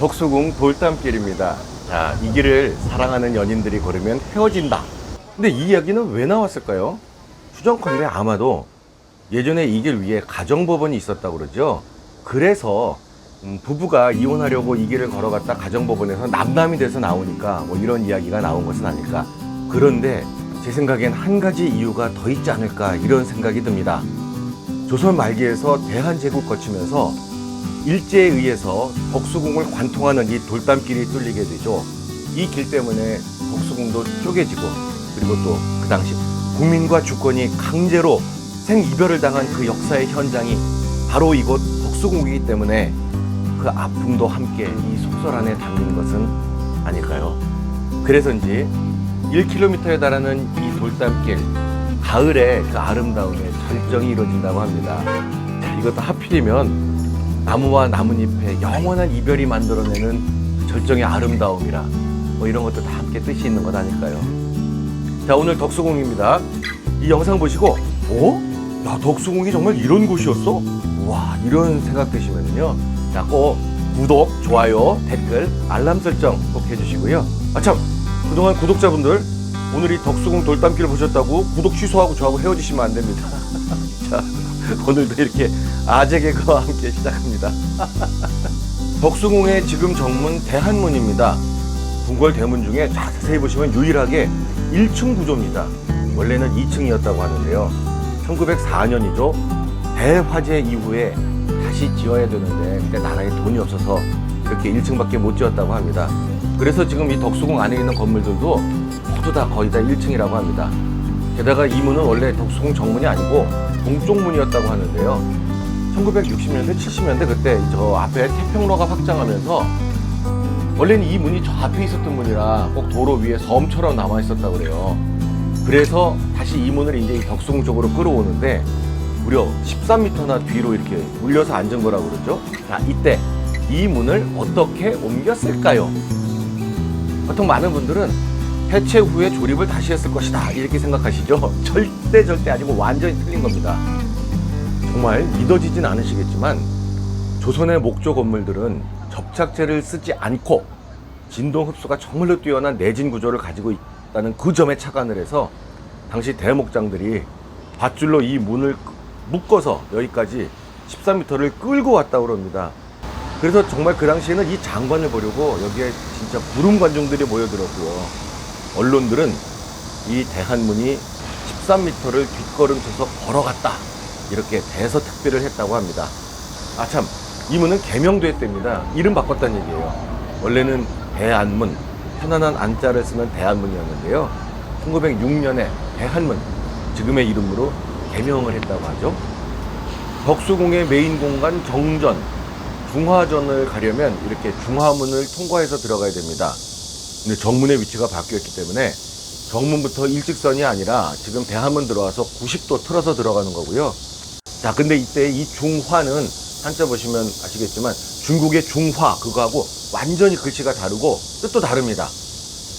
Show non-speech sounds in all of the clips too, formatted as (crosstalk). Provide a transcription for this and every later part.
덕수궁 돌담길입니다. 자, 이 길을 사랑하는 연인들이 걸으면 헤어진다. 근데 이 이야기는 왜 나왔을까요? 추정컨대 아마도 예전에 이 길 위에 가정법원이 있었다고 그러죠. 그래서 음, 부부가 이혼하려고 이 길을 걸어갔다 가정법원에서 남남이 돼서 나오니까 뭐 이런 이야기가 나온 것은 아닐까. 그런데 제 생각엔 한 가지 이유가 더 있지 않을까 이런 생각이 듭니다. 조선 말기에서 대한제국 거치면서 일제에 의해서 덕수궁을 관통하는 이 돌담길이 뚫리게 되죠. 이 길 때문에 덕수궁도 쪼개지고 그리고 또 그 당시 국민과 주권이 강제로 생이별을 당한 그 역사의 현장이 바로 이곳 덕수궁이기 때문에 그 아픔도 함께 이 속설 안에 담긴 것은 아닐까요? 그래서인지 1km에 달하는 이 돌담길 가을에 그 아름다움에 절정이 이루어진다고 합니다. 자, 이것도 하필이면 나무와 나뭇잎의 영원한 이별이 만들어내는 그 절정의 아름다움이라 뭐 이런 것도 다 함께 뜻이 있는 것 아닐까요? 자 오늘 덕수궁입니다. 이 영상 보시고 어? 야 덕수궁이 정말 이런 곳이었어? 와 이런 생각 드시면요. 자꼭 구독, 좋아요, 댓글, 알람 설정 꼭 해주시고요. 아참 그동안 구독자분들 오늘 이 덕수궁 돌담길 보셨다고 구독 취소하고 저하고 헤어지시면 안 됩니다. (laughs) 자 (laughs) 오늘도 이렇게 아재 개그와 함께 시작합니다. (laughs) 덕수궁의 지금 정문 대한문입니다. 궁궐 대문 중에 자세히 보시면 유일하게 1층 구조입니다. 원래는 2층이었다고 하는데요. 1904년이죠. 대화재 이후에 다시 지어야 되는데 그때 나라에 돈이 없어서 이렇게 1층밖에 못 지었다고 합니다. 그래서 지금 이 덕수궁 안에 있는 건물들도 모두 다 거의 다 1층이라고 합니다. 게다가 이 문은 원래 덕수궁 정문이 아니고 동쪽 문이었다고 하는데요. 1960년대, 70년대 그때 저 앞에 태평로가 확장하면서 원래는 이 문이 저 앞에 있었던 문이라 꼭 도로 위에 섬처럼 남아 있었다고 그래요. 그래서 다시 이 문을 이제 이 덕수궁 쪽으로 끌어오는데 무려 13m나 뒤로 이렇게 물려서 앉은 거라고 그러죠. 자, 이때 이 문을 어떻게 옮겼을까요? 보통 많은 분들은 해체 후에 조립을 다시 했을 것이다 이렇게 생각하시죠. (laughs) 절대 절대 아니고 완전히 틀린 겁니다. 정말 믿어지진 않으시겠지만 조선의 목조 건물들은 접착제를 쓰지 않고 진동 흡수가 정말로 뛰어난 내진 구조를 가지고 있다는 그 점에 착안을 해서 당시 대목장들이 밧줄로 이 문을 묶어서 여기까지 13m를 끌고 왔다고 합니다. 그래서 정말 그 당시에는 이 장관을 보려고 여기에 진짜 부름 관중들이 모여들었고요. 언론들은 이 대한문이 13m를 뒷걸음쳐서 걸어갔다. 이렇게 대서특필을 했다고 합니다. 아, 참. 이 문은 개명도 했답니다. 이름 바꿨다는 얘기예요. 원래는 대안문, 편안한 안자를 쓰는 대안문이었는데요. 1906년에 대한문, 지금의 이름으로 개명을 했다고 하죠. 덕수궁의 메인 공간 정전, 중화전을 가려면 이렇게 중화문을 통과해서 들어가야 됩니다. 근데 정문의 위치가 바뀌었기 때문에 정문부터 일직선이 아니라 지금 대한문 들어와서 90도 틀어서 들어가는 거고요. 자, 근데 이때 이 중화는 한자 보시면 아시겠지만 중국의 중화 그거하고 완전히 글씨가 다르고 뜻도 다릅니다.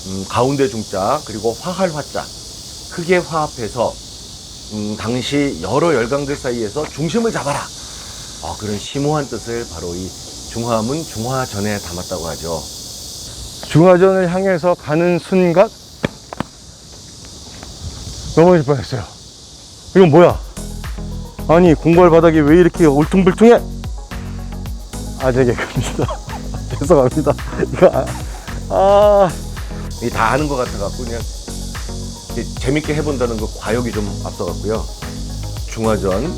음, 가운데 중자 그리고 화할 화자 크게 화합해서 음, 당시 여러 열강들 사이에서 중심을 잡아라. 어, 그런 심오한 뜻을 바로 이 중화문 중화전에 담았다고 하죠. 중화전을 향해서 가는 순간 넘어질 뻔했어요. 이건 뭐야? 아니 궁궐 바닥이 왜 이렇게 울퉁불퉁해? 아재 개그입니다. (laughs) 죄송합니다. 이거 아, 아 아는 것 같아갖고 그냥 재밌게 해본다는 그 과욕이 좀 앞서갔고요. 중화전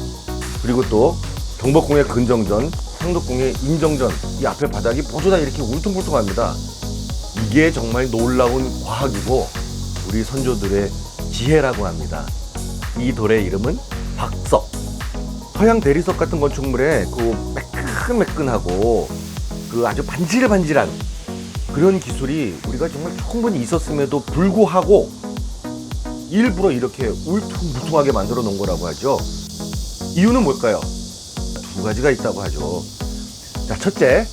그리고 또 경복궁의 근정전, 상덕궁의 인정전 이 앞에 바닥이 모두 다 이렇게 울퉁불퉁합니다. 이게 정말 놀라운 과학이고 우리 선조들의 지혜라고 합니다. 이 돌의 이름은 박석. 서양 대리석 같은 건축물에 그 매끈매끈하고 그 아주 반질반질한 그런 기술이 우리가 정말 충분히 있었음에도 불구하고 일부러 이렇게 울퉁불퉁하게 만들어 놓은 거라고 하죠. 이유는 뭘까요? 두 가지가 있다고 하죠. 자, 첫째,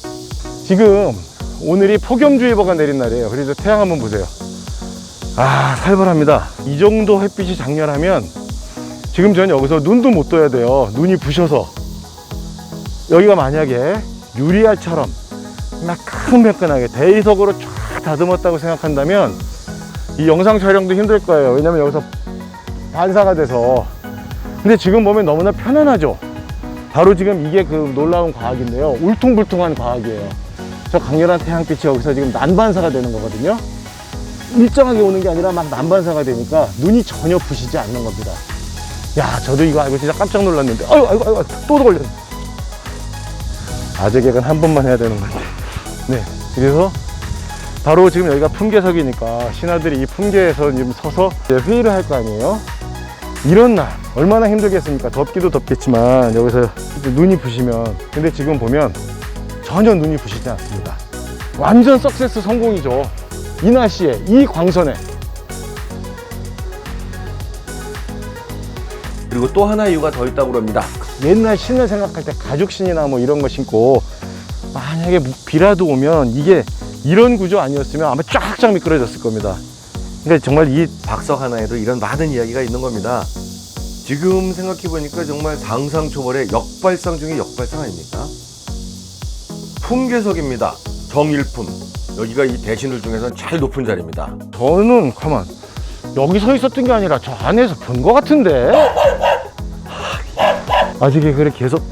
지금 오늘이 폭염주의보가 내린 날이에요. 그래서 태양 한번 보세요. 아 살벌합니다. 이 정도 햇빛이 장렬하면 지금 전 여기서 눈도 못 떠야 돼요. 눈이 부셔서 여기가 만약에 유리알처럼 매끈매끈하게 대리석으로 쫙 다듬었다고 생각한다면 이 영상 촬영도 힘들 거예요. 왜냐면 여기서 반사가 돼서. 근데 지금 보면 너무나 편안하죠. 바로 지금 이게 그 놀라운 과학인데요. 울퉁불퉁한 과학이에요. 저 강렬한 태양빛이 여기서 지금 난반사가 되는 거거든요. 일정하게 오는 게 아니라 막 난반사가 되니까 눈이 전혀 부시지 않는 겁니다. 야, 저도 이거 알고 진짜 깜짝 놀랐는데. 아유, 아이고, 아이고, 또 걸렸네. 아재 개그는 한 번만 해야 되는 건데. 네. 그래서 바로 지금 여기가 품계석이니까 신하들이 이 품계에서 지금 서서 회의를 할 거 아니에요? 이런 날 얼마나 힘들겠습니까? 덥기도 덥겠지만 여기서 눈이 부시면 근데 지금 보면 전혀 눈이 부시지 않습니다. 완전 석세스 성공이죠. 이 날씨에 이 광선에 그리고 또 하나 이유가 더 있다고 합니다. 옛날 신을 생각할 때 가죽 신이나 뭐 이런 거 신고 만약에 비라도 오면 이게 이런 구조 아니었으면 아마 쫙쫙 미끄러졌을 겁니다. 그러니까 정말 이 박석 하나에도 이런 많은 이야기가 있는 겁니다. 지금 생각해 보니까 정말 상상 초월의 역발상 중의 역발상 아닙니까? 품계석입니다. 정일품. 여기가 이 대신들 중에서는 제일 높은 자리입니다. 저는 가만 여기 서 있었던 게 아니라 저 안에서 본 것 같은데 아직에 그래 계속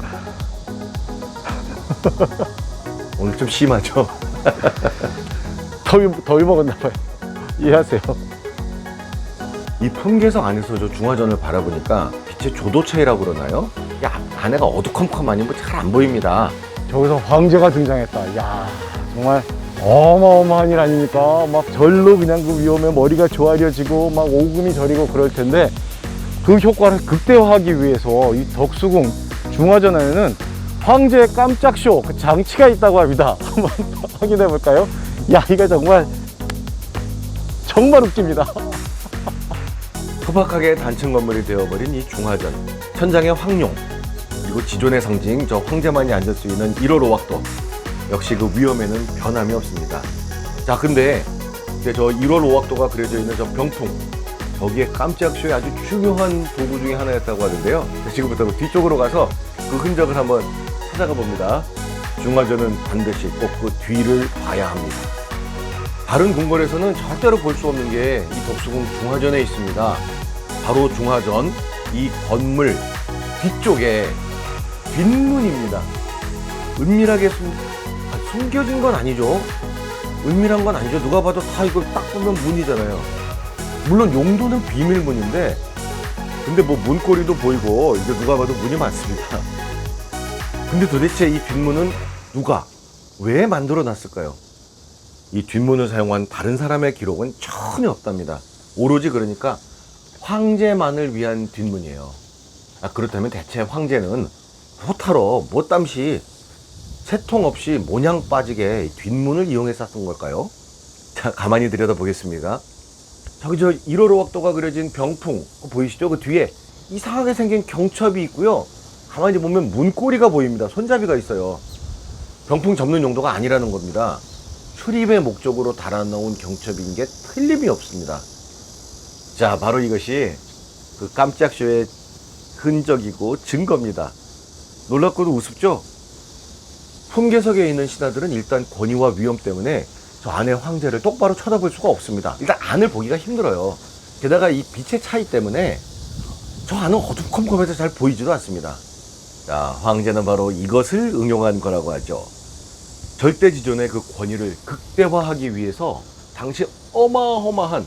(laughs) 오늘 좀 심하죠? (laughs) 더위 더위 먹었나 봐요. 이해하세요. 이 품계석 안에서 저 중화전을 바라보니까 빛의 조도 차이라고 그러나요? 야, 안에가 어두컴컴하니 뭐잘 안 보입니다. 저기서 황제가 등장했다. 야 정말 어마어마한 일 아닙니까? 막 절로 그냥 그 위험에 머리가 조아려지고 막 오금이 저리고 그럴 텐데 그 효과를 극대화하기 위해서 이 덕수궁 중화전 안에는 황제의 깜짝 쇼, 그 장치가 있다고 합니다. (laughs) 한번 확인해 볼까요? 야, 이거 정말 정말 웃깁니다. (laughs) 소박하게 단층 건물이 되어버린 이 중화전. 천장의 황룡, 그리고 지존의 상징, 저 황제만이 앉을 수 있는 1호 로왁도. 역시 그 위험에는 변함이 없습니다. 자, 근데 이제 저 1호 로왁도가 그려져 있는 저 병풍. 저기에 깜짝 쇼의 아주 중요한 도구 중에 하나였다고 하는데요. 자, 지금부터 그 뒤쪽으로 가서 그 흔적을 한번 찾아가 봅니다. 중화전은 반드시 꼭 그 뒤를 봐야 합니다. 다른 궁궐에서는 절대로 볼 수 없는 게 이 덕수궁 중화전에 있습니다. 바로 중화전 이 건물 뒤쪽에 뒷문입니다. 은밀하게 숨, 아, 숨겨진 건 아니죠. 은밀한 건 아니죠. 누가 봐도 다 이걸 딱 보면 문이잖아요. 물론 용도는 비밀문인데, 근데 뭐 문고리도 보이고 이제 누가 봐도 문이 많습니다. (laughs) 근데 도대체 이 뒷문은 누가 왜 만들어 놨을까요? 이 뒷문을 사용한 다른 사람의 기록은 전혀 없답니다. 오로지 그러니까 황제만을 위한 뒷문이에요. 아, 그렇다면 대체 황제는 호타로 못담시 새통 없이 모냥 빠지게 뒷문을 이용해서 쓴 걸까요? 자, 가만히 들여다보겠습니다. 저기 저 1호 로wak도가 그려진 병풍 보이시죠? 그 뒤에 이상하게 생긴 경첩이 있고요. 가만히 보면 문고리가 보입니다. 손잡이가 있어요. 병풍 접는 용도가 아니라는 겁니다. 출입의 목적으로 달아놓은 경첩인 게 틀림이 없습니다. 자, 바로 이것이 그 깜짝 쇼의 흔적이고 증거입니다. 놀랍고도 우습죠? 품계석에 있는 신하들은 일단 권위와 위험 때문에 저 안의 황제를 똑바로 쳐다볼 수가 없습니다. 일단 안을 보기가 힘들어요. 게다가 이 빛의 차이 때문에 저 안은 어두컴컴해서 잘 보이지도 않습니다. 자, 황제는 바로 이것을 응용한 거라고 하죠. 절대지존의 그 권위를 극대화하기 위해서 당시 어마어마한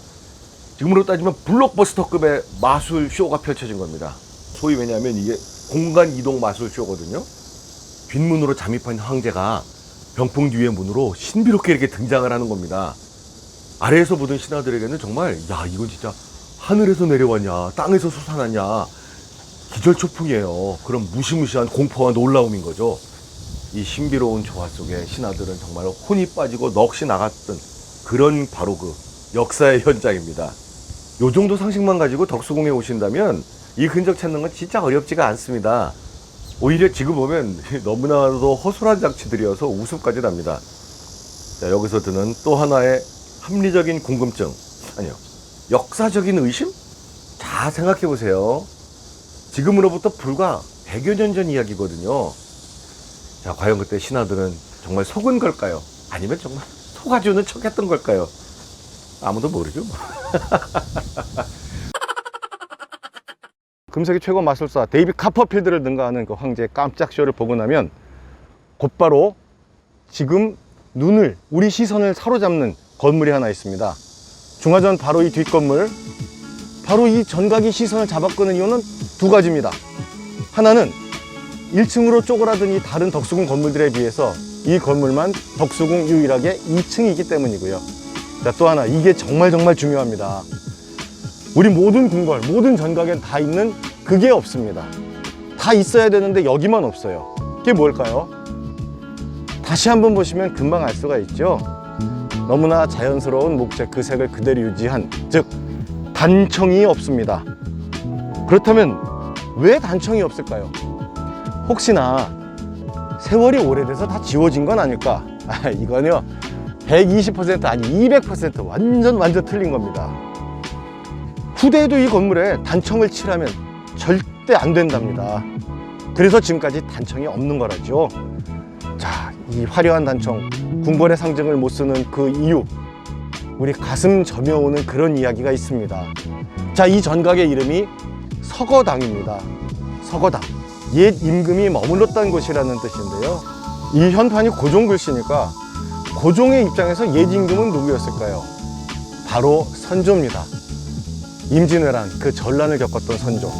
지금으로 따지면 블록버스터급의 마술 쇼가 펼쳐진 겁니다. 소위 왜냐하면 이게 공간 이동 마술 쇼거든요. 뒷문으로 잠입한 황제가 병풍 뒤의 문으로 신비롭게 이렇게 등장을 하는 겁니다. 아래에서 보던 신하들에게는 정말 야 이건 진짜 하늘에서 내려왔냐 땅에서 솟아났냐 기절초풍이에요. 그런 무시무시한 공포와 놀라움인 거죠. 이 신비로운 조화 속에 신하들은 정말 혼이 빠지고 넋이 나갔던 그런 바로 그 역사의 현장입니다. 요 정도 상식만 가지고 덕수궁에 오신다면 이 흔적 찾는 건 진짜 어렵지가 않습니다. 오히려 지금 보면 (laughs) 너무나도 허술한 장치들이어서 웃음까지 납니다. 자, 여기서 드는 또 하나의 합리적인 궁금증. 아니요. 역사적인 의심? 자, 생각해 보세요. 지금으로부터 불과 100여 년 전 이야기거든요. 자, 과연 그때 신하들은 정말 속은 걸까요? 아니면 정말 속아주는 척 했던 걸까요? 아무도 모르죠. (laughs) 뭐. 금세기 최고 마술사 데이비 카퍼필드를 능가하는 그 황제의 깜짝 쇼를 보고 나면 곧바로 지금 눈을 우리 시선을 사로잡는 건물이 하나 있습니다. 중화전 바로 이 뒷건물 바로 이 전각이 시선을 잡아끄는 이유는 두 가지입니다. 하나는 1층으로 쪼그라든 이 다른 덕수궁 건물들에 비해서 이 건물만 덕수궁 유일하게 2층이기 때문이고요. 자, 또 하나 이게 정말 정말 중요합니다. 우리 모든 궁궐, 모든 전각엔 다 있는 그게 없습니다. 다 있어야 되는데 여기만 없어요. 그게 뭘까요? 다시 한번 보시면 금방 알 수가 있죠. 너무나 자연스러운 목재 그 색을 그대로 유지한 즉 단청이 없습니다. 그렇다면 왜 단청이 없을까요? 혹시나 세월이 오래돼서 다 지워진 건 아닐까? 아, 이건요 120% 아니 200% 완전 완전 틀린 겁니다. 후대에도 이 건물에 단청을 칠하면 절대 안 된답니다. 그래서 지금까지 단청이 없는 거라죠. 자, 이 화려한 단청, 궁궐의 상징을 못 쓰는 그 이유, 우리 가슴 저며오는 그런 이야기가 있습니다. 자, 이 전각의 이름이 서거당입니다. 서거당. 옛 임금이 머물렀던 곳이라는 뜻인데요. 이 현판이 고종 글씨니까 고종의 입장에서 옛 임금은 누구였을까요? 바로 선조입니다. 임진왜란 그 전란을 겪었던 선조.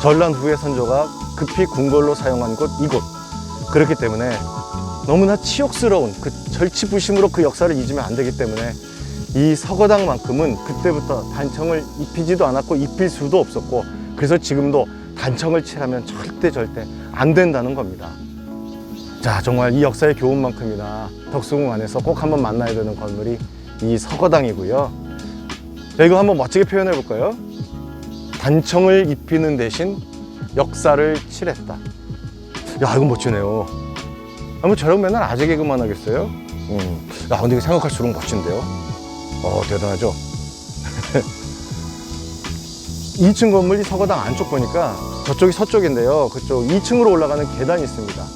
전란 후에 선조가 급히 궁궐로 사용한 곳 이곳. 그렇기 때문에 너무나 치욕스러운 그 절치부심으로 그 역사를 잊으면 안 되기 때문에 이 서거당만큼은 그때부터 단청을 입히지도 않았고 입힐 수도 없었고 그래서 지금도 단청을 칠하면 절대 절대 안 된다는 겁니다. 자 정말 이 역사의 교훈만큼이나 덕수궁 안에서 꼭 한번 만나야 되는 건물이 이 서거당이고요. 자 이거 한번 멋지게 표현해 볼까요? 단청을 입히는 대신 역사를 칠했다. 야 이거 멋지네요. 아, 뭐 저런 맨날 아재 개그만 하겠어요? 음. 야 근데 생각할수록 멋진데요? 어 대단하죠? 2층 (laughs) 건물 이 서거당 안쪽 보니까 저쪽이 서쪽인데요. 그쪽 2층으로 올라가는 계단이 있습니다.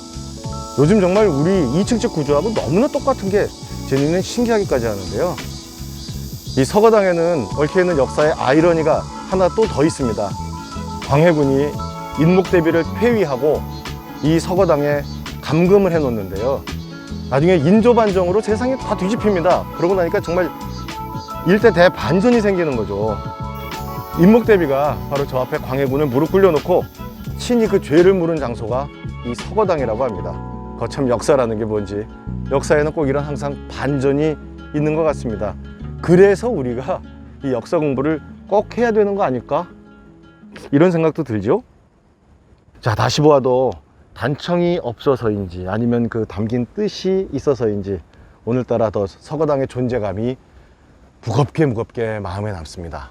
요즘 정말 우리 2층 집 구조하고 너무나 똑같은 게 제니는 신기하기까지 하는데요. 이 서거당에는 얽혀 있는 역사의 아이러니가 하나 또 더 있습니다. 광해군이 인목대비를 폐위하고 이 서거당에 감금을 해 놓는데요. 나중에 인조반정으로 세상이 다 뒤집힙니다. 그러고 나니까 정말 일대 대반전이 생기는 거죠. 인목대비가 바로 저 앞에 광해군을 무릎 꿇려놓고 친히 그 죄를 물은 장소가 이 서거당이라고 합니다. 거참 역사라는 게 뭔지 역사에는 꼭 이런 항상 반전이 있는 것 같습니다. 그래서 우리가 이 역사 공부를 꼭 해야 되는 거 아닐까? 이런 생각도 들죠? 자, 다시 보아도 단청이 없어서인지 아니면 그 담긴 뜻이 있어서인지 오늘따라 더 서거당의 존재감이 무겁게 무겁게 마음에 남습니다.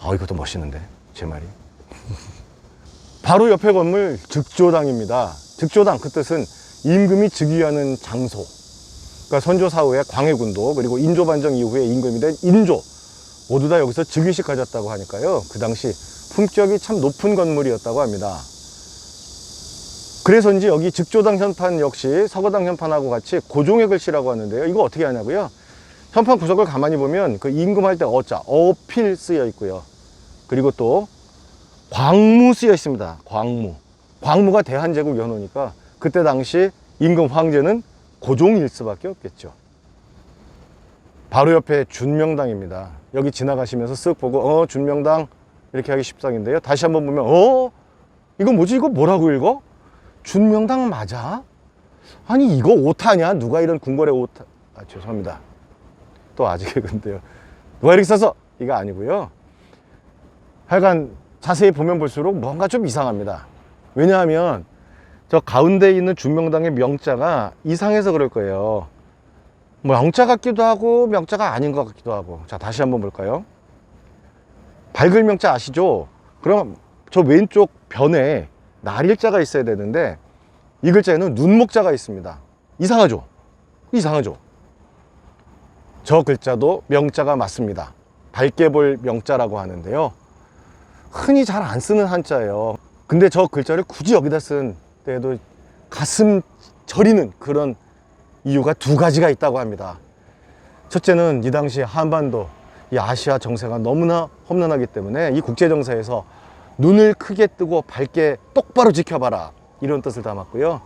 아, 이것도 멋있는데, 제 말이. (laughs) 바로 옆에 건물 즉조당입니다. 즉조당, 그 뜻은 임금이 즉위하는 장소. 그러니까 선조 사후에 광해군도 그리고 인조 반정 이후에 임금이 된 인조 모두 다 여기서 즉위식 가졌다고 하니까요. 그 당시 품격이 참 높은 건물이었다고 합니다. 그래서인지 여기 즉조당 현판 역시 서거당 현판하고 같이 고종의 글씨라고 하는데요. 이거 어떻게 하냐고요? 현판 구석을 가만히 보면 그 임금할 때 어자, 어필 쓰여 있고요. 그리고 또 광무 쓰여 있습니다. 광무. 광무가 대한제국 연호니까 그때 당시 임금 황제는 고종일 수밖에 없겠죠. 바로 옆에 준명당입니다. 여기 지나가시면서 쓱 보고 어 준명당 이렇게 하기 십상인데요. 다시 한번 보면 어 이거 뭐지 이거 뭐라고 읽어? 준명당 맞아? 아니 이거 오타냐? 누가 이런 궁궐의 오타? 아 죄송합니다. 또 아직 근데요. 누가 이렇게 써서 이거 아니고요. 하여간 자세히 보면 볼수록 뭔가 좀 이상합니다. 왜냐하면 저 가운데 있는 준명당의 명자가 이상해서 그럴 거예요. 뭐 영자 같기도 하고 명자가 아닌 것 같기도 하고. 자 다시 한번 볼까요? 밝을 명자 아시죠? 그럼 저 왼쪽 변에 날일자가 있어야 되는데 이 글자에는 눈목자가 있습니다. 이상하죠? 이상하죠? 저 글자도 명자가 맞습니다. 밝게 볼 명자라고 하는데요. 흔히 잘 안 쓰는 한자예요. 근데 저 글자를 굳이 여기다 쓴 때에도 가슴 저리는 그런 이유가 두 가지가 있다고 합니다. 첫째는 이 당시 한반도, 이 아시아 정세가 너무나 험난하기 때문에 이 국제 정세에서 눈을 크게 뜨고 밝게 똑바로 지켜봐라 이런 뜻을 담았고요.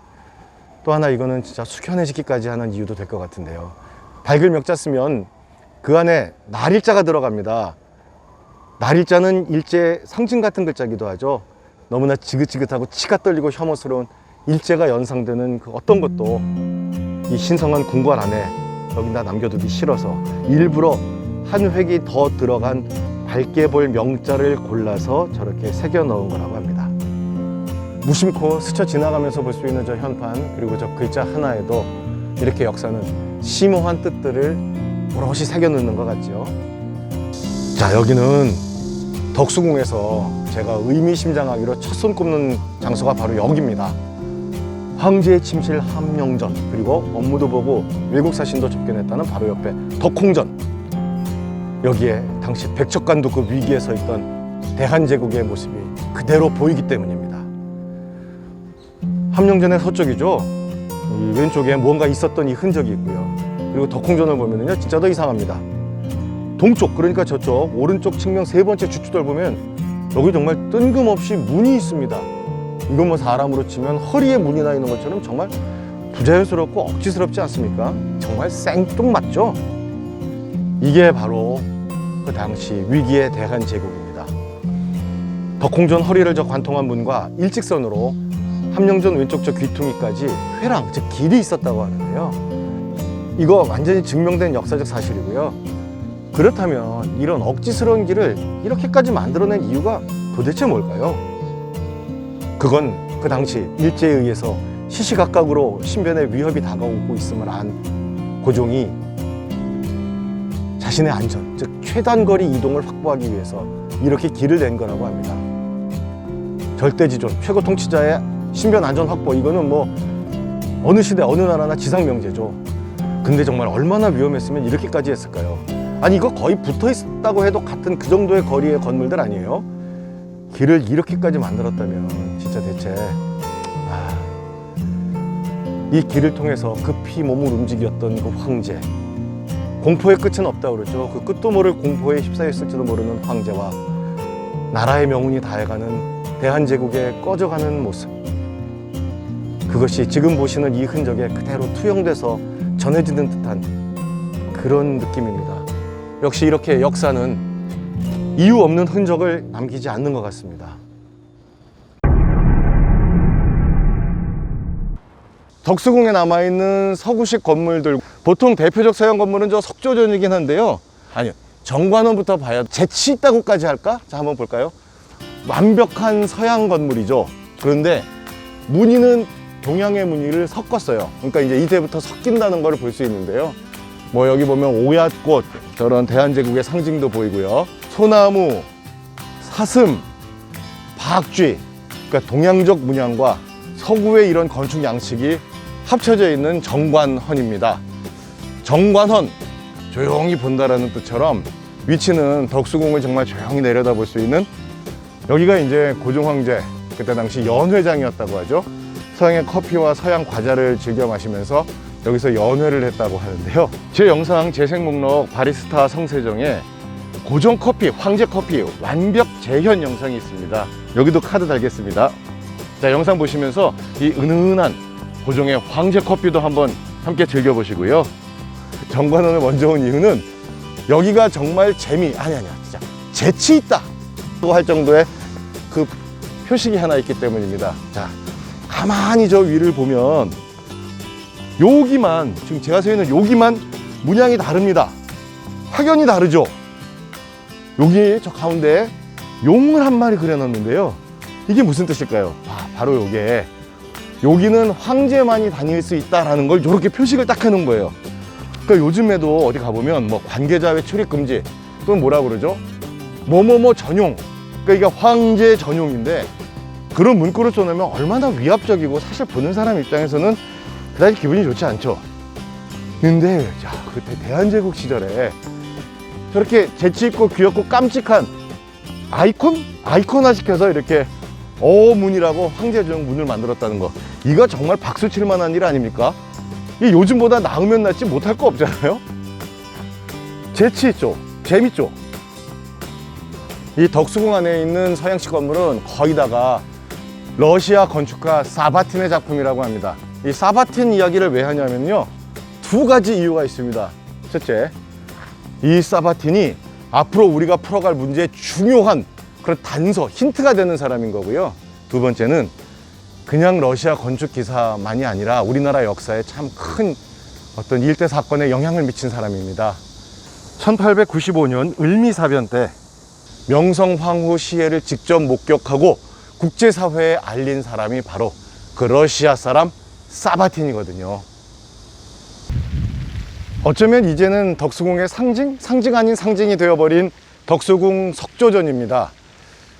또 하나 이거는 진짜 숙연해지기까지 하는 이유도 될 것 같은데요. 밝을 명자 쓰면 그 안에 날일자가 들어갑니다. 날일자는 일제 상징 같은 글자기도 하죠. 너무나 지긋지긋하고 치가 떨리고 혐오스러운 일제가 연상되는 그 어떤 것도 이 신성한 궁궐 안에 여기다 남겨두기 싫어서 일부러 한 획이 더 들어간 밝게 볼 명자를 골라서 저렇게 새겨 넣은 거라고 합니다. 무심코 스쳐 지나가면서 볼 수 있는 저 현판 그리고 저 글자 하나에도 이렇게 역사는 심오한 뜻들을 오롯이 새겨 넣는 것 같죠. 자 여기는 덕수궁에서 제가 의미심장하기로 첫 손 꼽는 장소가 바로 여기입니다. 황제의 침실 함령전 그리고 업무도 보고 외국 사신도 접견했다는 바로 옆에 덕홍전 여기에 당시 백척간도 그 위기에 서 있던 대한제국의 모습이 그대로 보이기 때문입니다. 함령전의 서쪽이죠. 이 왼쪽에 뭔가 있었던 이 흔적이 있고요. 그리고 덕홍전을 보면요, 진짜 더 이상합니다. 동쪽 그러니까 저쪽 오른쪽 측면 세 번째 주추돌 보면 여기 정말 뜬금없이 문이 있습니다. 이건 뭐 사람으로 치면 허리에 문이 나 있는 것처럼 정말 부자연스럽고 억지스럽지 않습니까? 정말 생뚱맞죠? 이게 바로 그 당시 위기의 대한 제국입니다. 덕홍전 허리를 저 관통한 문과 일직선으로 함령전 왼쪽 저 귀퉁이까지 회랑, 즉 길이 있었다고 하는데요. 이거 완전히 증명된 역사적 사실이고요. 그렇다면 이런 억지스러운 길을 이렇게까지 만들어낸 이유가 도대체 뭘까요? 그건 그 당시 일제에 의해서 시시각각으로 신변의 위협이 다가오고 있음을 안 고종이 자신의 안전, 즉 최단거리 이동을 확보하기 위해서 이렇게 길을 낸 거라고 합니다. 절대지존, 최고 통치자의 신변 안전 확보 이거는 뭐 어느 시대 어느 나라나 지상 명제죠. 근데 정말 얼마나 위험했으면 이렇게까지 했을까요? 아니 이거 거의 붙어 있다고 해도 같은 그 정도의 거리의 건물들 아니에요? 길을 이렇게까지 만들었다면 진짜 대체 아, 이 길을 통해서 급히 몸을 움직였던 그 황제 공포의 끝은 없다 그러죠. 그 끝도 모를 공포에 휩싸였을지도 모르는 황제와 나라의 명운이 다해가는 대한제국의 꺼져가는 모습 그것이 지금 보시는 이 흔적에 그대로 투영돼서 전해지는 듯한 그런 느낌입니다. 역시 이렇게 역사는 이유 없는 흔적을 남기지 않는 것 같습니다. 덕수궁에 남아있는 서구식 건물들 보통 대표적 서양 건물은 저 석조전이긴 한데요 아니요 정관원부터 봐야 재치 있다고까지 할까? 자 한번 볼까요? 완벽한 서양 건물이죠 그런데 무늬는 동양의 무늬를 섞었어요 그러니까 이제 이때부터 섞인다는 걸 볼 수 있는데요 뭐 여기 보면 오얏꽃 저런 대한제국의 상징도 보이고요 소나무 사슴 박쥐 그러니까 동양적 문양과 서구의 이런 건축 양식이 합쳐져 있는 정관헌입니다. 정관헌 조용히 본다라는 뜻처럼 위치는 덕수궁을 정말 조용히 내려다볼 수 있는 여기가 이제 고종 황제 그때 당시 연회장이었다고 하죠. 서양의 커피와 서양 과자를 즐겨 마시면서 여기서 연회를 했다고 하는데요. 제 영상 재생 목록 바리스타 성세정에 고종 커피, 황제 커피 완벽 재현 영상이 있습니다. 여기도 카드 달겠습니다. 자, 영상 보시면서 이 은은한 고종의 황제 커피도 한번 함께 즐겨보시고요. 정관원을 먼저 온 이유는 여기가 정말 재미, 아니, 아니야, 진짜 재치 있다! 할 정도의 그 표식이 하나 있기 때문입니다. 자, 가만히 저 위를 보면 여기만, 지금 제가 서 있는 여기만 문양이 다릅니다. 확연히 다르죠? 여기 저 가운데 용을 한 마리 그려놨는데요. 이게 무슨 뜻일까요? 아, 바로 요게 여기는 황제만이 다닐 수 있다라는 걸 이렇게 표식을 딱 해놓은 거예요. 그러니까 요즘에도 어디 가보면 뭐 관계자 외 출입 금지 또는 뭐라 그러죠? 뭐뭐뭐 전용. 그러니까 이게 황제 전용인데 그런 문구를 써놓으면 얼마나 위압적이고 사실 보는 사람 입장에서는 그다지 기분이 좋지 않죠. 근데 자 그때 대한제국 시절에 저렇게 재치 있고 귀엽고 깜찍한 아이콘 아이콘화 시켜서 이렇게 어문이라고 황제종 문을 만들었다는 거 이거 정말 박수 칠 만한 일 아닙니까? 이 요즘보다 나으면 낫지 못할 거 없잖아요. 재치 있죠. 재밌죠. 이 덕수궁 안에 있는 서양식 건물은 거의 다가 러시아 건축가 사바틴의 작품이라고 합니다. 이 사바틴 이야기를 왜 하냐면요. 두 가지 이유가 있습니다. 첫째, 이 사바틴이 앞으로 우리가 풀어갈 문제의 중요한 그런 단서, 힌트가 되는 사람인 거고요. 두 번째는 그냥 러시아 건축 기사만이 아니라 우리나라 역사에 참 큰 어떤 일대 사건에 영향을 미친 사람입니다. 1895년 을미사변 때 명성황후 시해를 직접 목격하고 국제사회에 알린 사람이 바로 그 러시아 사람 사바틴이거든요. 어쩌면 이제는 덕수궁의 상징? 상징 아닌 상징이 되어버린 덕수궁 석조전입니다.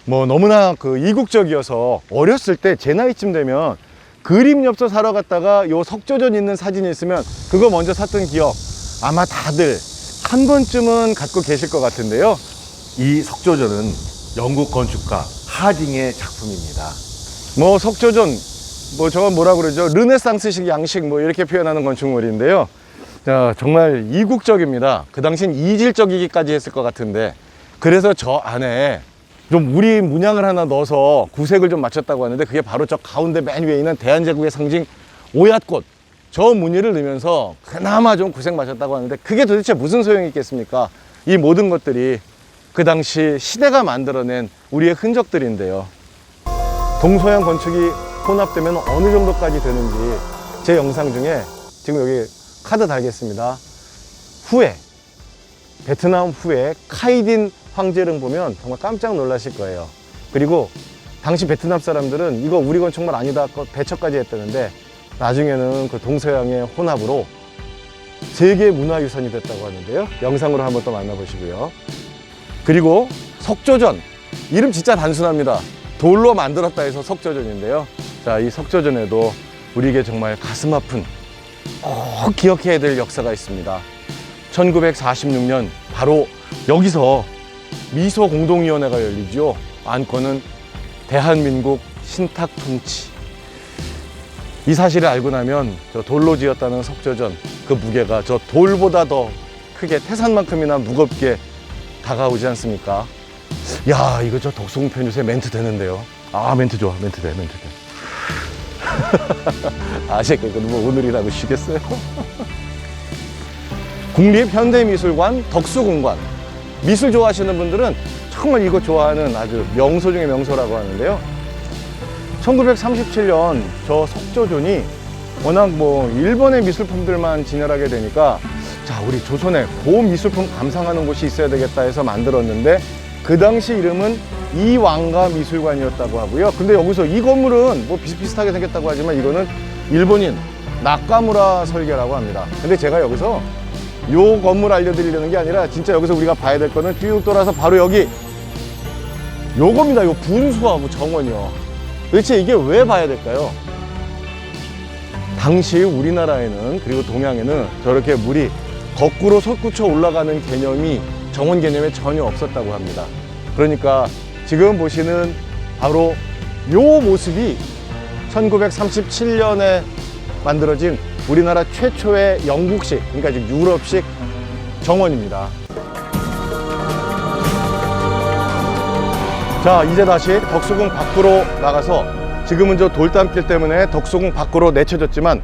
뭐 너무나 그 이국적이어서 어렸을 때 제 나이쯤 되면 그림 엽서 사러 갔다가 요 석조전 있는 사진이 있으면 그거 먼저 샀던 기억 아마 다들 한 번쯤은 갖고 계실 것 같은데요. 이 석조전은 영국 건축가 하딩의 작품입니다. 뭐 석조전 뭐 저건 뭐라 그러죠? 르네상스식 양식 뭐 이렇게 표현하는 건축물인데요. 자, 정말 이국적입니다. 그 당시엔 이질적이기까지 했을 것 같은데 그래서 저 안에 좀 우리 문양을 하나 넣어서 구색을 좀 맞췄다고 하는데 그게 바로 저 가운데 맨 위에 있는 대한제국의 상징 오얏꽃. 저 무늬를 넣으면서 그나마 좀 구색 맞췄다고 하는데 그게 도대체 무슨 소용이 있겠습니까? 이 모든 것들이 그 당시 시대가 만들어낸 우리의 흔적들인데요. 동서양 건축이 혼합되면 어느 정도까지 되는지 제 영상 중에 지금 여기 카드 달겠습니다. 후에 베트남 후에 카이딘 황제릉 보면 정말 깜짝 놀라실 거예요. 그리고 당시 베트남 사람들은 이거 우리 건축물 아니다 거 배척까지 했다는데 나중에는 그 동서양의 혼합으로 세계 문화유산이 됐다고 하는데요. 영상으로 한번 또 만나보시고요. 그리고 석조전 이름 진짜 단순합니다. 돌로 만들었다 해서 석조전인데요. 자, 이 석조전에도 우리에게 정말 가슴 아픈 꼭 기억해야 될 역사가 있습니다. 1946년 바로 여기서 미소 공동위원회가 열리죠. 안건은 대한민국 신탁 통치. 이 사실을 알고 나면 저 돌로 지었다는 석조전 그 무게가 저 돌보다 더 크게 태산만큼이나 무겁게 다가오지 않습니까? 야 이거 저 덕수궁 편유세 멘트 되는데요. 아 멘트 좋아. 멘트 돼 멘트 돼. (laughs) 아직 그뭐 오늘이라고 쉬겠어요? (laughs) 국립현대미술관 덕수궁관. 미술 좋아하시는 분들은 정말 이거 좋아하는 아주 명소 중에 명소라고 하는데요. 1937년 저 석조존이 워낙 뭐 일본의 미술품들만 진열하게 되니까 자 우리 조선에 고운 미술품 감상하는 곳이 있어야 되겠다 해서 만들었는데 그 당시 이름은 이왕가 미술관이었다고 하고요. 근데 여기서 이 건물은 뭐 비슷비슷하게 생겼다고 하지만 이거는 일본인 나카무라 설계라고 합니다. 근데 제가 여기서 요 건물 알려드리려는 게 아니라 진짜 여기서 우리가 봐야 될 거는 쭉 돌아서 바로 여기 요겁니다. 요 분수하고 정원이요. 도대체 이게 왜 봐야 될까요? 당시 우리나라에는 그리고 동양에는 저렇게 물이 거꾸로 솟구쳐 올라가는 개념이 정원 개념에 전혀 없었다고 합니다. 그러니까 지금 보시는 바로 요 모습이 1937년에 만들어진 우리나라 최초의 영국식, 그러니까 지금 유럽식 정원입니다. 자, 이제 다시 덕수궁 밖으로 나가서 지금은 저 돌담길 때문에 덕수궁 밖으로 내쳐졌지만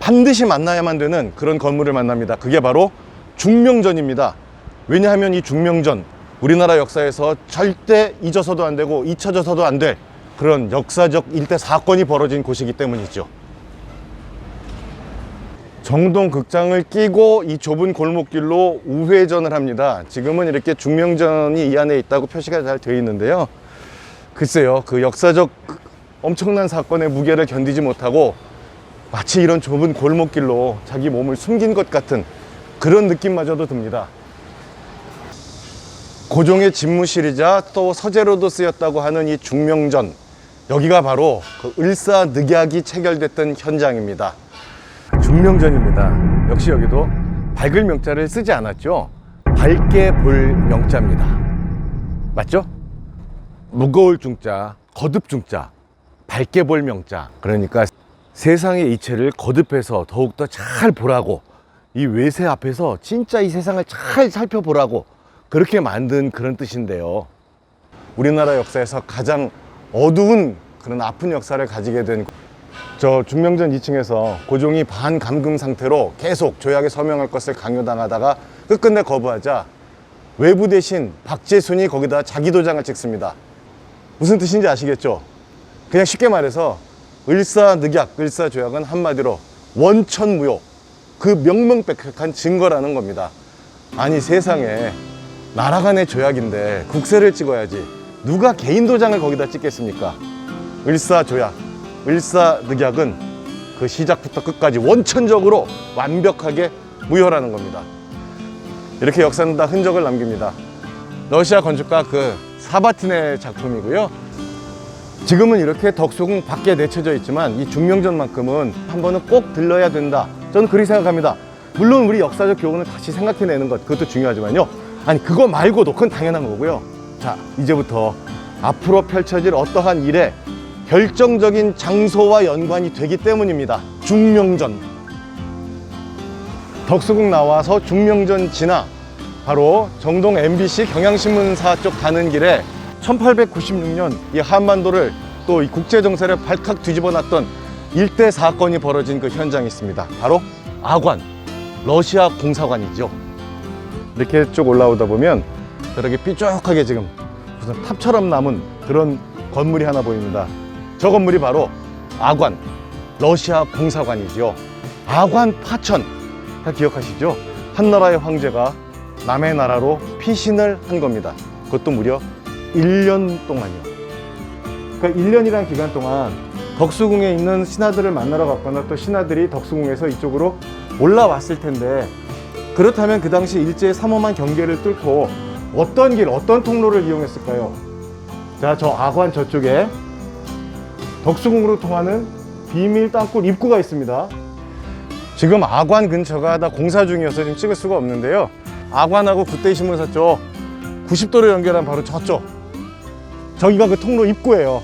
반드시 만나야만 되는 그런 건물을 만납니다. 그게 바로 중명전입니다. 왜냐하면 이 중명전 우리나라 역사에서 절대 잊어서도 안 되고 잊혀져서도 안 될 그런 역사적 일대 사건이 벌어진 곳이기 때문이죠. 정동 극장을 끼고 이 좁은 골목길로 우회전을 합니다. 지금은 이렇게 중명전이 이 안에 있다고 표시가 잘 되어 있는데요. 글쎄요, 그 역사적 엄청난 사건의 무게를 견디지 못하고 마치 이런 좁은 골목길로 자기 몸을 숨긴 것 같은 그런 느낌마저도 듭니다. 고종의 집무실이자 또 서재로도 쓰였다고 하는 이 중명전. 여기가 바로 그 을사늑약이 체결됐던 현장입니다. 중명전입니다. 역시 여기도 밝을 명자를 쓰지 않았죠. 밝게 볼 명자입니다. 맞죠? 무거울 중자, 거듭 중자, 밝게 볼 명자. 그러니까 세상의 이체를 거듭해서 더욱더 잘 보라고 이 외세 앞에서 진짜 이 세상을 잘 살펴보라고 그렇게 만든 그런 뜻인데요. 우리나라 역사에서 가장 어두운 그런 아픈 역사를 가지게 된 저 중명전 2층에서 고종이 반감금 상태로 계속 조약에 서명할 것을 강요당하다가 끝끝내 거부하자 외부 대신 박재순이 거기다 자기 도장을 찍습니다. 무슨 뜻인지 아시겠죠? 그냥 쉽게 말해서 을사늑약, 을사조약은 한마디로 원천무효 그 명명백백한 증거라는 겁니다. 아니 세상에 나라 간의 조약인데 국세를 찍어야지 누가 개인 도장을 거기다 찍겠습니까? 을사조약, 을사늑약은 그 시작부터 끝까지 원천적으로 완벽하게 무효라는 겁니다. 이렇게 역사는 다 흔적을 남깁니다. 러시아 건축가 그 사바틴의 작품이고요. 지금은 이렇게 덕수궁 밖에 내쳐져 있지만 이 중명전만큼은 한 번은 꼭 들러야 된다. 저는 그렇게 생각합니다. 물론 우리 역사적 교훈을 다시 생각해내는 것 그것도 중요하지만요. 아니 그거 말고도 그건 당연한 거고요. 자 이제부터 앞으로 펼쳐질 어떠한 일에 결정적인 장소와 연관이 되기 때문입니다. 중명전. 덕수궁 나와서 중명전 지나 바로 정동 MBC 경향신문사 쪽 가는 길에 1896년 이 한반도를 또 이 국제 정세를 발칵 뒤집어 놨던 일대 사건이 벌어진 그 현장이 있습니다. 바로 아관, 러시아 공사관이죠. 이렇게 쭉 올라오다 보면 저렇게 삐쭉하게 지금 무슨 탑처럼 남은 그런 건물이 하나 보입니다. 저 건물이 바로 아관, 러시아 공사관이죠. 아관 파천, 다 기억하시죠? 한나라의 황제가 남의 나라로 피신을 한 겁니다. 그것도 무려 1년 동안이요. 그러니까 1년이라는 기간 동안 덕수궁에 있는 신하들을 만나러 갔거나 또 신하들이 덕수궁에서 이쪽으로 올라왔을 텐데 그렇다면 그 당시 일제의 삼엄한 경계를 뚫고 어떤 길, 어떤 통로를 이용했을까요? 자, 저 아관 저쪽에 덕수궁으로 통하는 비밀 땅굴 입구가 있습니다. 지금 아관 근처가 다 공사 중이어서 지금 찍을 수가 없는데요. 아관하고 굿데이 신문사 쪽 90도로 연결한 바로 저쪽. 저기가 그 통로 입구예요.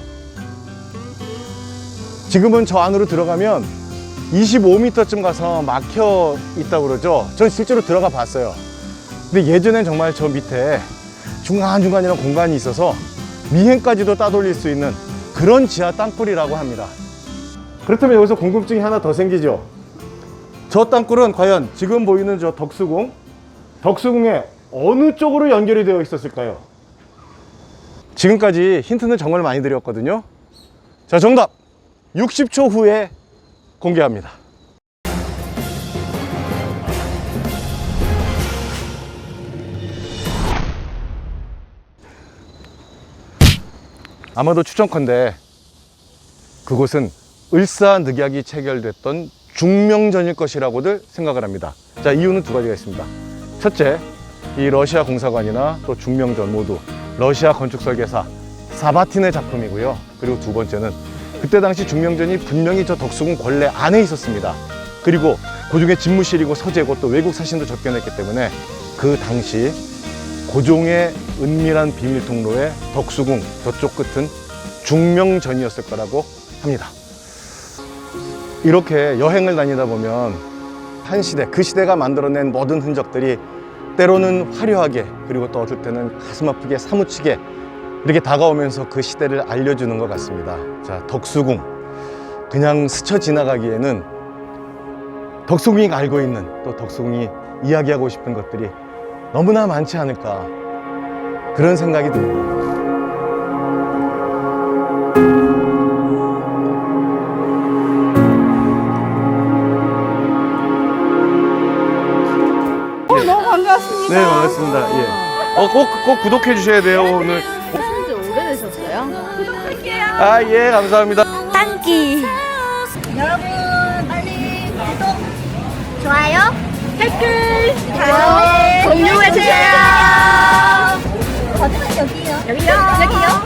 지금은 저 안으로 들어가면 25m쯤 가서 막혀 있다고 그러죠. 전 실제로 들어가 봤어요. 근데 예전엔 정말 저 밑에 중간중간이랑 공간이 있어서 미행까지도 따돌릴 수 있는 그런 지하 땅굴이라고 합니다. 그렇다면 여기서 궁금증이 하나 더 생기죠. 저 땅굴은 과연 지금 보이는 저 덕수궁, 덕수궁의 어느 쪽으로 연결이 되어 있었을까요? 지금까지 힌트는 정말 많이 드렸거든요. 자, 정답! 60초 후에 공개합니다. 아마도 추정컨대 그곳은 을사늑약이 체결됐던 중명전일 것이라고들 생각을 합니다. 자, 이유는 두 가지가 있습니다. 첫째, 이 러시아 공사관이나 또 중명전 모두 러시아 건축 설계사 사바틴의 작품이고요. 그리고 두 번째는 그때 당시 중명전이 분명히 저 덕수궁 권례 안에 있었습니다. 그리고 고종의 집무실이고 서재고 또 외국 사신도 접견했기 때문에 그 당시 고종의 은밀한 비밀 통로의 덕수궁 저쪽 끝은 중명전이었을 거라고 합니다. 이렇게 여행을 다니다 보면 한 시대, 그 시대가 만들어낸 모든 흔적들이 때로는 화려하게 그리고 또 어떨 때는 가슴 아프게 사무치게 이렇게 다가오면서 그 시대를 알려주는 것 같습니다. 자, 덕수궁. 그냥 스쳐 지나가기에는 덕수궁이 알고 있는 또 덕수궁이 이야기하고 싶은 것들이 너무나 많지 않을까. 그런 생각이 듭니다. 어, 너무 반갑습니다. 네, 반갑습니다. 예. 어, 꼭, 꼭 구독해 주셔야 돼요, 오늘. 아, 예, 감사합니다. 땅기. 여러분, 빨리 구독, 좋아요, 댓글, 다음에 공유해주세요. 거기는 여기요. 여기요. 여기요.